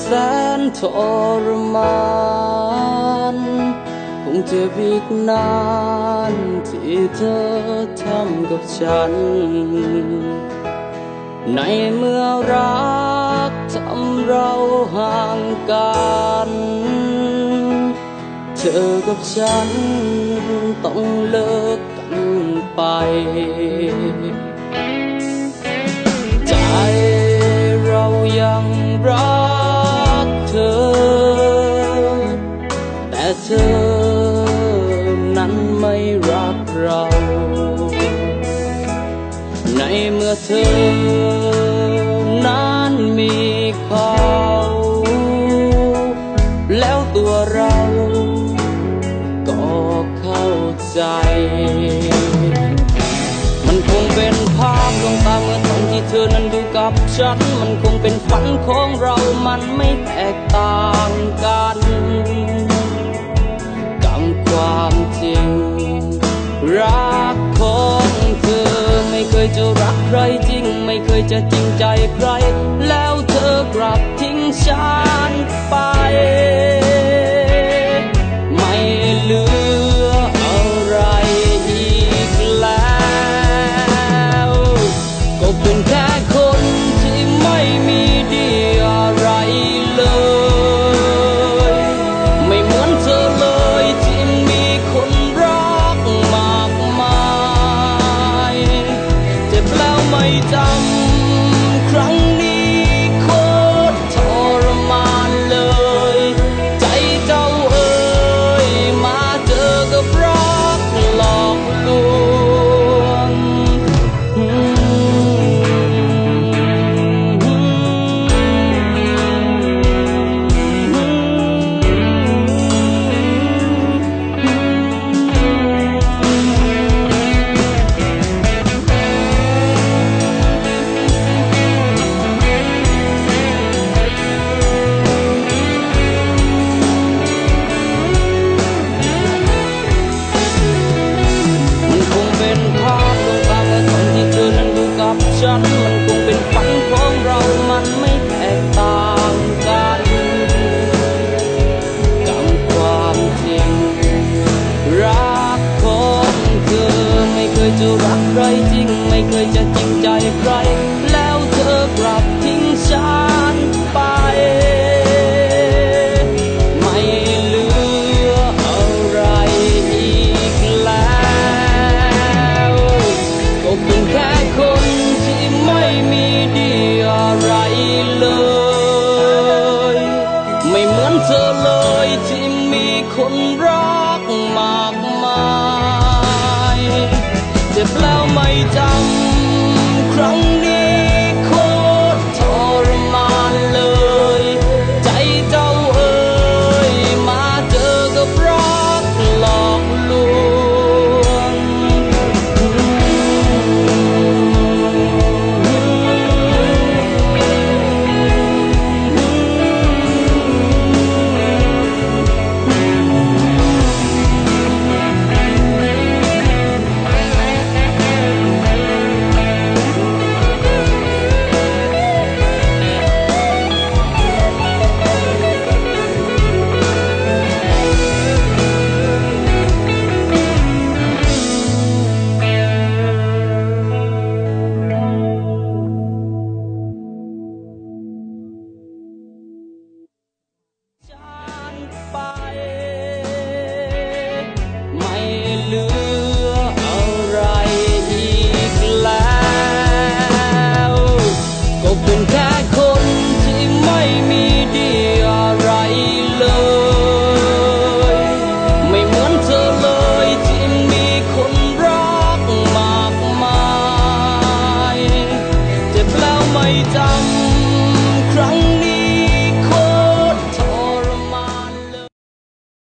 แสนทรมานคงจะบีกนานที่เธอทำกับฉัน ในเมื่อรักทำเราห่างกันเธอกับฉันต้องเลิกกันไป เรา ในเมื่อเธอนั้นมีเขาแล้วตัวเราก็เข้าใจ มันคงเป็นภาพลวงตาเมื่อตอนที่เธอนั้นดูกับฉัน มันคงเป็นฝันของเรา มันไม่แตกต่างกัน ไม่เคยจะจริงใจใคร อยจำครั้ง มันคงเป็นฝันของเรามันไม่ คนรักมากมาย เจ็บแล้วไม่จำครั้ง